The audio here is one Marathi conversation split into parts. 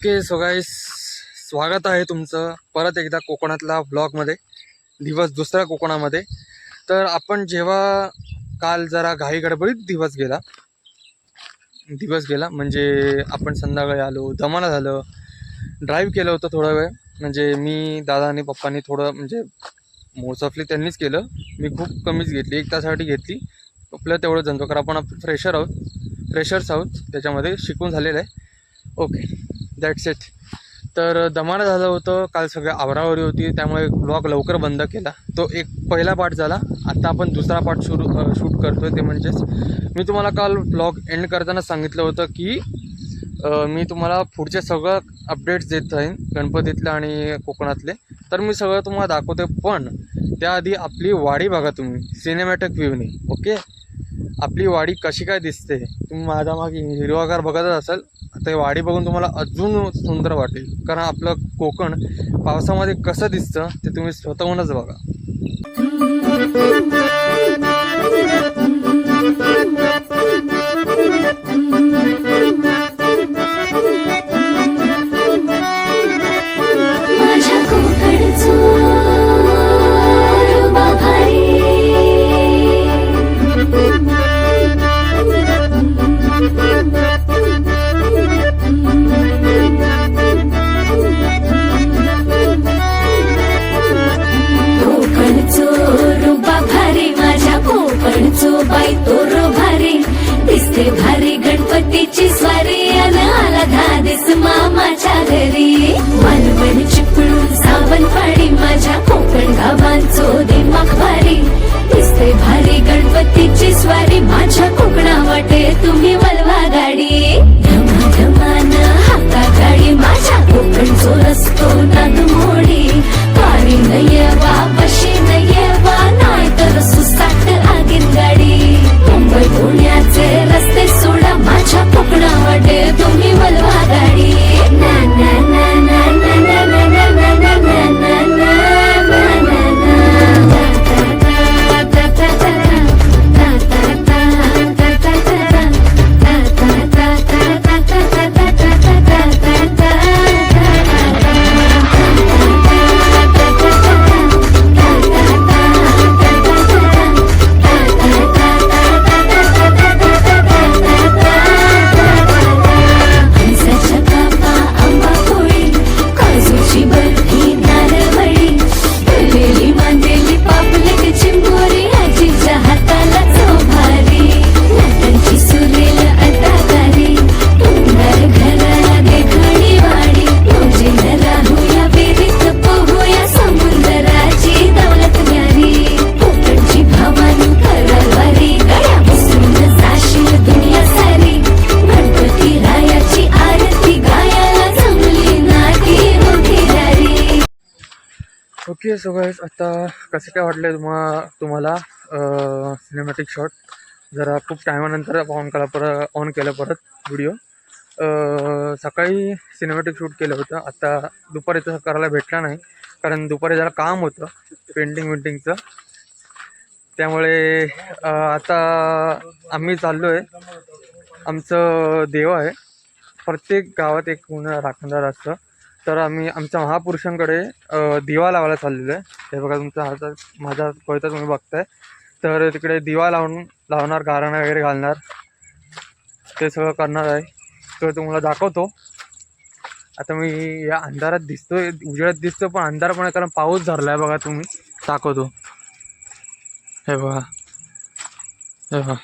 ओके सो गाईस स्वागत आहे तुमचं परत एकदा कोकणातल्या ब्लॉगमध्ये दिवस दुसऱ्या कोकणामध्ये. तर आपण जेव्हा काल जरा घाई गडबडीत दिवस गेला दिवस गेला म्हणजे आपण संध्याकाळी आलो दमाला झालं ड्राईव्ह केलं होतं थोडा वेळ. म्हणजे मी दादा आणि पप्पांनी थोडं म्हणजे मोस्टऑफली त्यांनीच केलं. मी खूप कमीच घेतली एक तासासाठी घेतली. आपलं तेवढं जमतो कारण आपण फ्रेशर आहोत फ्रेशर्स आहोत त्याच्यामध्ये शिकून झालेलं आहे. ओके दॅट्स इट तर दमानं झालं होतं. काल सगळं आवरावरी होती. त्यामुळे ब्लॉग लवकर बंद केला. तो एक पहिला पार्ट झाला. आता आपण दुसरा पार्ट सुरू शूट करतो आहे ते म्हणजेच. मी तुम्हाला काल ब्लॉग एंड करताना सांगितलं होतं की मी तुम्हाला पुढचे सगळं अपडेट्स देत राहीन. गणपतीतले आणि कोकणातले. तर मी सगळं तुम्हाला दाखवते पण त्याआधी आपली वाडी बघा तुम्ही. सिनेमॅटिक व्ह्यूने ओके आपली वाडी कशी काय दिसते? तुम्ही माझ्या मागे हिरवागार बघतच असाल. आता वाडी बघून तुम्हाला अजून सुंदर वाटेल. कारण आपलं कोकण पावसामध्ये कसं दिसतं ते तुम्ही स्वतःहूनच बघा. माझ्या कोकणचो वाटे तुम्ही वलवा गाडी. धमा धमान हाका गाडी. माझ्या कोकणचो रस्तो नाग मोडी. पाणी नये सो गाईज आता कसे काय वाटले तुम्हा तुम्हाला सिनेमॅटिक शॉट जरा खूप टायमानंतर ऑन केला परत ऑन केलं परत व्हिडिओ सकाळी सिनेमॅटिक शूट केलं होतं. आता दुपारी तसं करायला भेटलं नाही. कारण दुपारी जरा काम होतं पेंटिंग वेंटिंगचं त्यामुळे आता आम्ही चाललो आहे आमचं देव आहे. प्रत्येक गावात एक राखणदार असतं. तर आम्ही आमच्या महापुरुषांकडे दिवा लावायला चाललेलो आहे. हे बघा तुमच्या हातात माझ्या कळतं तुम्ही बघताय. तर तिकडे दिवा लावून लावणार गाराणा वगैरे घालणार. ते सगळं करणार आहे. तर तुम्हाला दाखवतो. आता मी या अंधारात दिसतोय उजेडात दिसतो पण अंधार पण आहे कारण पाऊस धरला आहे बघा तुम्ही. दाखवतो. हे बघा. हे बघा.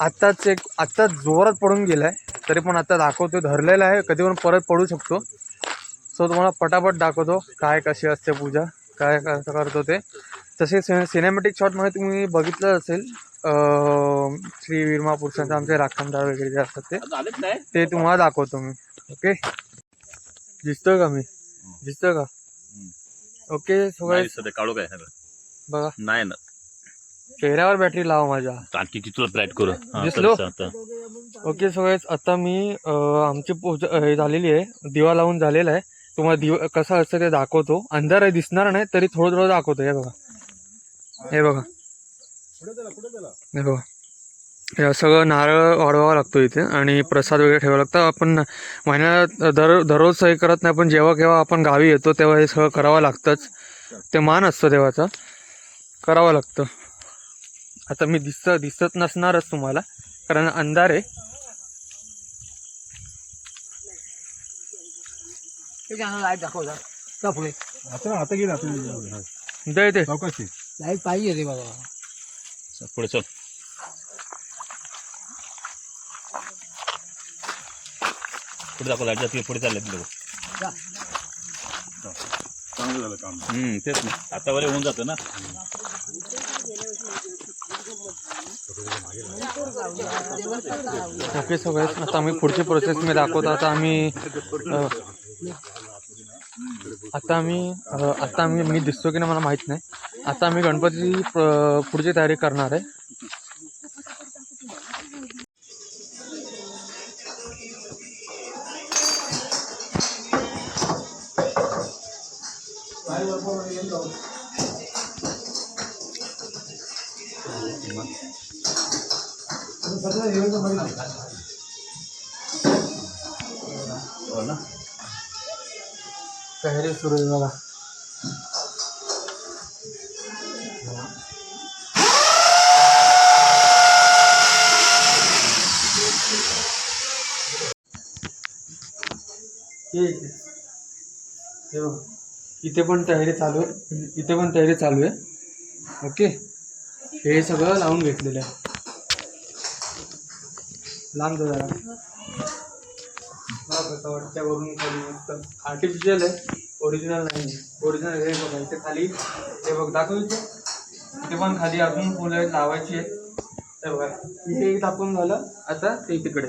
आत्ताच एक आत्ताच जोरात पडून गेलाय. तरी पण आता दाखवतो धरलेला आहे. कधी पण परत पडू शकतो. सो तुम्हाला पटापट दाखवतो काय कशी असते पूजा काय कसं करतो ते. तसे सिने सिनेमॅटिक शॉटमध्ये तुम्ही बघितलं असेल श्री वीरमा पुरुषांचे आमचे राखणदार वगैरे जे असतात ते. ते तुम्हाला दाखवतो मी. ओके दिसतोय का मी? दिसतोय का? ओके काढू काय बघा. नाही ना. चेहऱ्यावर बॅटरी लावा माझ्या. तुला ब्राईट करू? दिसलो? ओके सो guys, आता मी आमची पूजा हे झालेली आहे. दिवा लावून झालेला आहे. तुम्हाला दिव कसं असतं ते दाखवतो. अंधार आहे दिसणार नाही तरी थोडं थोडं दाखवतो. हे बघा. हे बघा. हे बघा. हे सगळं नारळ वाढवावं लागतो इथे आणि प्रसाद वगैरे ठेवावं लागतं. आपण महिन्यात दर दररोज हे करत नाही पण जेव्हा केव्हा आपण गावी येतो तेव्हा हे सगळं करावं लागतंच. ते मान असतं देवाचा करावं लागतं. आता मी दिसत दिसत नसणारच तुम्हाला कारण अंधार आहे. लाइट का पुढे आता आता गेला आता. दे ते चौकशी. लाइट पाहिजे रे बाबा. चल, पुढे चल. पुढे दाखव लाइट जाते पुढे चालले लोक चांगलं झालं काम. हम्म तेच ना. आता वगैरे होऊन जातं ना. ओके सगळे आता आम्ही पुढची प्रोसेस मी दाखवतो. आता आम्ही अ, आता आम्ही आता आम्ही मी दिसतो की नाही मला माहीत नाही. आता आम्ही गणपतीची पुढची तयारी करणार आहे. तयारी सुरू आहे बघा हे इथे. पण तयारी चालू आहे. इथे पण तयारी चालू आहे. ओके? हे सगळं लावून घेतलेलं आहे. लांब जरा. कसं वाटतं वरून खाली मस्त आर्टिफिशियल आहे. ओरिजिनल नाही. ओरिजिनल हे बघा इथे खाली. हे बघ दाखव इथे इथे पण खाली अजून फुलं लावायची आहेत. हे बघा. इथे दाखवून झालं. आता ते तिकडे.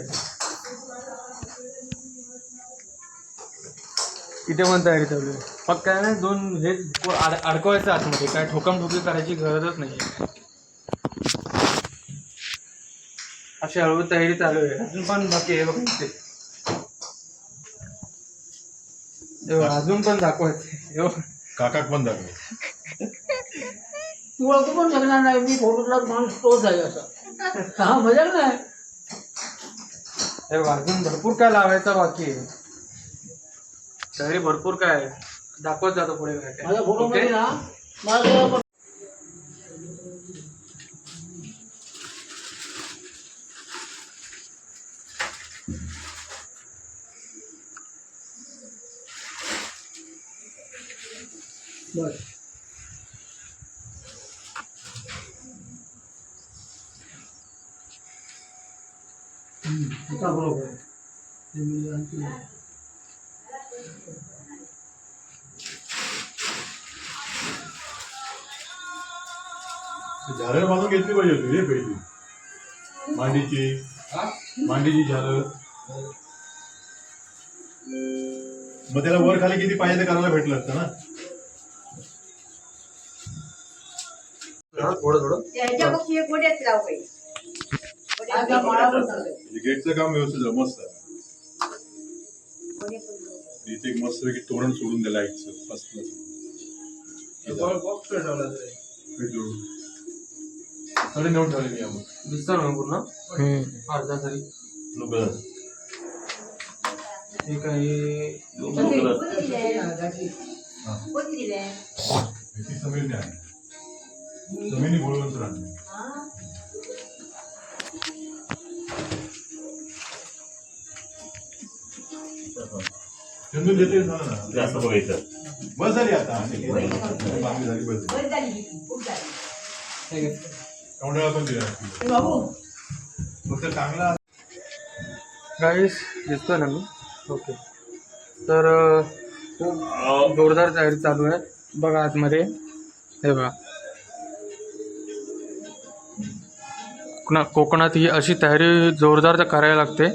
इथे पण तयारी चालू आहे. फक्त काय नाही दोन हे अड अडकवायचं आतमध्ये. काय ठोकम ठोकी करायची गरजच नाही. अशी हळूहळू तयारी चालू आहे. अजून पण बाकी आहे बघ इथे. हे बघा, अजून पण दाखवायचं हे. काकाक पण दाखव. तू ओळखू पण शकणार नाही मी फोटोला माणूस तोच आहे असा. हा मजा नाही हे अजून भरपूर काय लावायचं बाकी आहे. तयारी भरपूर काय दाखवत जातो पुढे काय. माझ्या फोटो? ना. माझं बस हम्म, आता बरोबर आहे. ते मी आणखी- झाडं बांधून घेतली पाहिजे होती रे पहिली. मांडीची. मांडीची झाडं मग त्याला वर खाली किती पाहिजे ते करायला भेटलं असतं ना? हा, थोडं. थोडं म्हणजे गेटचं काम व्यवस्थित झालं मस्त आहे. इथे एक मस्त पैकी तोरण सोडून दिलं लाईटचं मस्त थोडे नेऊन ठेवले मी आपण दिसतं ना पूर्ण? अर्धा तरी. समीरने आणली समीरने बोलवून तर आणली. चंदून देते. जास्त बघायचं. बस झाली आता. झाली बस पण दिला. फक्त चांगला. गाईस दिसतोय ना मी? ओके तर खूप जोरदार तयारी चालू आहे. बघा आतमध्ये. हे बघा. कोकणा कोकणात ही अशी तयारी जोरदार तर करायला लागते.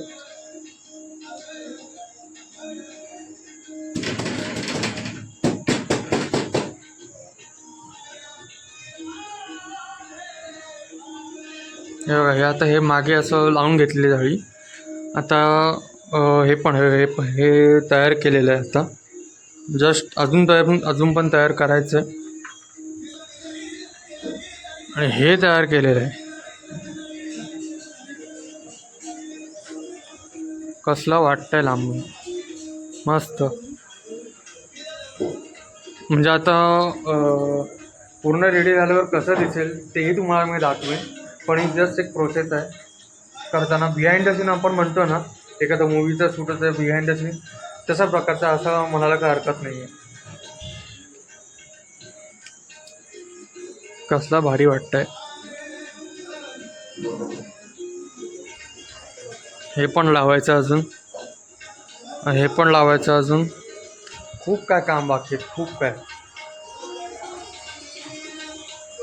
हे बघा हे आता हे मागे असं लावून घेतलेली जाळी. आता हे पण हे हे- हे तयार केलेलं आहे आता. जस्ट अजून तयार अजून पण तयार करायचं आहे आणि हे तयार केलेलं आहे. कसला वाटतंय लांबून. मस्त. म्हणजे आता पूर्ण रेडी झाल्यावर कसं दिसेल तेही तुम्हाला मी दाखवेन. पण ही जस्ट एक प्रोसेस आहे. करताना बिहाइंड द सीन आपण म्हणतो ना एखादा मूवीचा शूट होतं बिहाइंड द सीन तशा प्रकारचा असं म्हणायला काही हरकत नाही आहे कसला भारी वाटतंय. हे पण लावायचं अजून. हे पण लावायचं अजून. खूप काय काम बाकी खूप काय.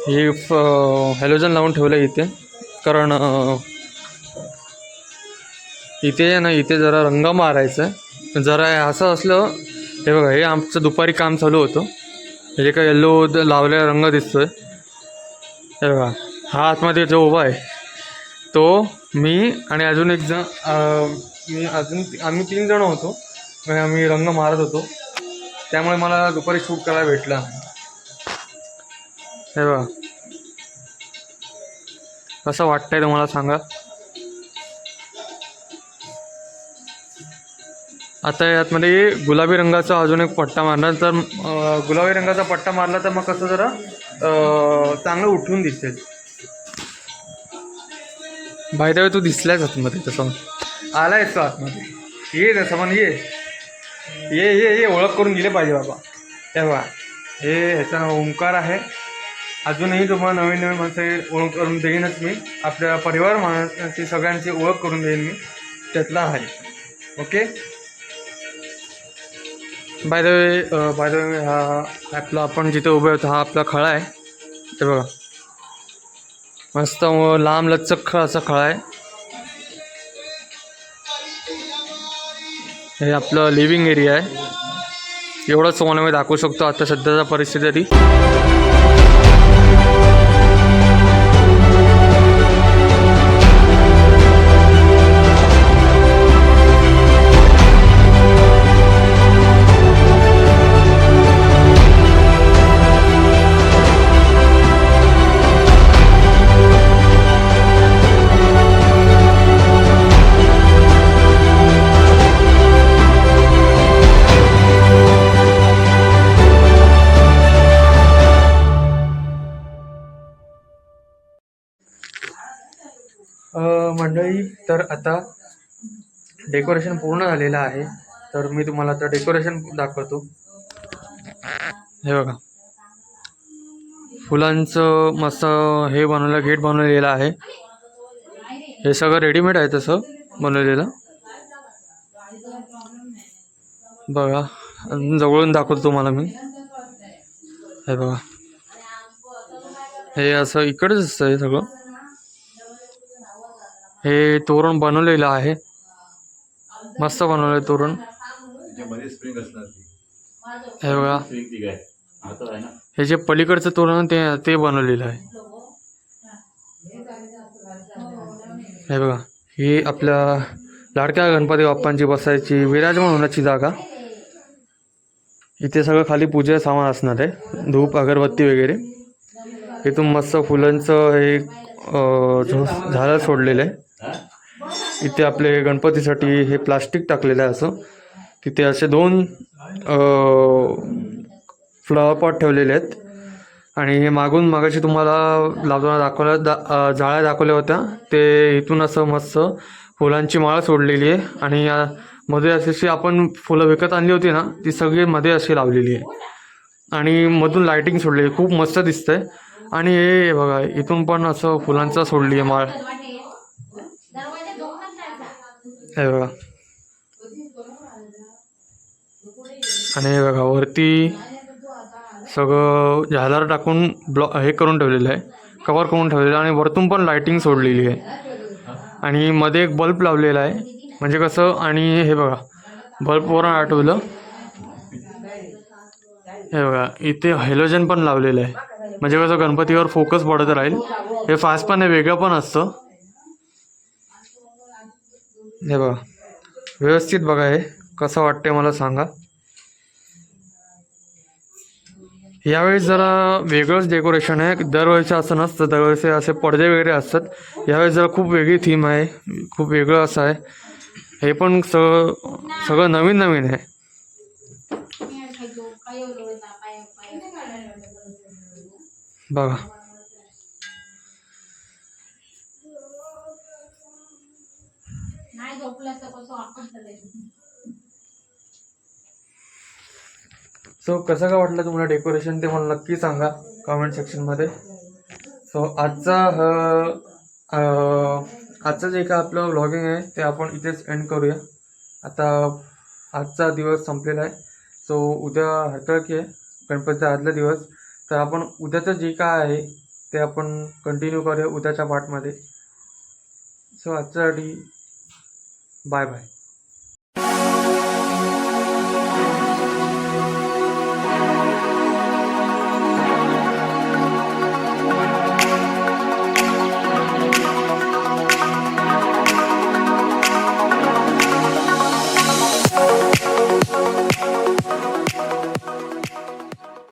हे हॅलोजन लावून ठेवलं आहे इथे. कारण इथे आहे ना इथे जरा रंग मारायचा आहे. जरा असं असलं हे बघा हे आमचं दुपारी काम चालू होतं. हे काय येल्लो लावलेला रंग दिसतोय. हे बघा हा आतमध्ये जो उभा आहे तो मी आणि अजून एक जण मी अजून आम्ही तीन जण होतो. आम्ही रंग मारत होतो. त्यामुळे मला दुपारी शूट करायला भेटला. हे बघा. कसं वाटतंय तुम्हाला सांगा. आता यातमध्ये गुलाबी रंगाचा अजून एक पट्टा मारला तर गुलाबी रंगाचा पट्टा मारला तर मग कसं जरा चांगलं उठून दिसेल बाय तू दिसलायच आतमध्ये तसं. आलायस तू आतमध्ये. ये तसं पण ये. ये ये ये. ओळख करून दिले पाहिजे बाबा. हे बघा. हे ह्याचा ओंकार आहे. अजूनही तुम्हाला नवीन नवीन माणसं ओळख करून देईनच मी. आपल्या परिवार माणसांची सगळ्यांची ओळख करून देईन मी. त्यातला आहे. Okay? By the way by the way हा आपला आपण जिथे उभे होतो हा आपला खळा आहे. ते बघा. मस्त लांब लचक असा खळा आहे. हे आपलं लिव्हिंग एरिया आहे. एवढंच तुम्हाला मी दाखवू शकतो आता सध्याचा परिस्थिती मंडळी तर आता डेकोरेशन पूर्ण झालेलं आहे. तर मी तुम्हाला आता डेकोरेशन दाखवतो. हे बघा. फुलांचं मस्त हे बनवलं गेट बनवलेलं आहे. हे सगळं रेडीमेड आहे तसं बनवलेलं. बघा जवळून दाखवतो तुम्हाला मी. हे बघा. हे असं इकडंच असतं हे सगळं. हे तोरण बनवलेलं आहे. मस्त बनवलंय तोरण. हे बघा. हे जे पलीकडचं तोरण ते ते बनवलेलं आहे. हे बघा. ही आपल्या लाडक्या गणपती बाप्पांची बसायची विराजमान होण्याची जागा. इथे सगळं खाली पूजेचं सामान असणार आहे. धूप अगरबत्ती वगैरे. इथून मस्त फुलांचं हे अं, झो- झाडं सोडलेलं आहे. इथे आपले गणपतीसाठी हे प्लास्टिक टाकलेलं आहे असं. तिथे असे दोन फ्लॉवर पॉट ठेवलेले आहेत. आणि हे मागून मागाशी तुम्हाला लावताना दाखवल्या दा जाळ्या दाखवल्या होत्या. ते इथून असं मस्त फुलांची माळ सोडलेली आहे. आणि या मध्ये अशी अशी आपण फुलं विकत आणली होती ना ती सगळी मध्ये अशी लावलेली आहे. आणि मधून लायटिंग सोडलेली आहे. खूप मस्त दिसतंय. आणि हे बघा इथून पण असं फुलांचा सोडली आहे माळ. हे बघा. आणि हे बघा वरती सगळं झालर टाकून ब्लॉ हे करून ठेवलेलं आहे. कवर करून ठेवलेलं आहे आणि वरतून पण लायटिंग सोडलेली आहे. आणि मध्ये एक बल्ब लावलेला आहे. म्हणजे कसं आणि हे बघा बल्बवरून आठवलं. हे बघा इथे हॅलोजन पण लावलेलं आहे. म्हणजे कसं गणपतीवर फोकस पडत राहील. हे फास्ट पण आहे वेगळं पण असतं. हे बघा व्यवस्थित बघा हे. कसं वाटते मला सांगा. यावेळेस जरा वेगळंच डेकोरेशन आहे. दरवेळेचं असं नसतं. दरवेळेचे असे पडदे वगैरे असतात. यावेळेस जरा खूप वेगळी थीम आहे. खूप वेगळं असं आहे. हे पण सगळं सगळं नवीन नवीन आहे. बघा. सो कसं काय वाटलं तुम्हाला डेकोरेशन ते मला नक्की सांगा कमेंट सेक्शनमध्ये सो आजचा हा आजचं जे काय आपलं व्लॉगिंग आहे ते आपण इथेच एंड करूया. आता आजचा दिवस संपलेला आहे. सो उद्या हरकळकी आहे. गणपतीचा आदला दिवस. तर आपण उद्याचं जे काय आहे ते आपण कंटिन्यू करूया उद्याच्या पार्टमध्ये सो आजच्यासाठी बाय बाय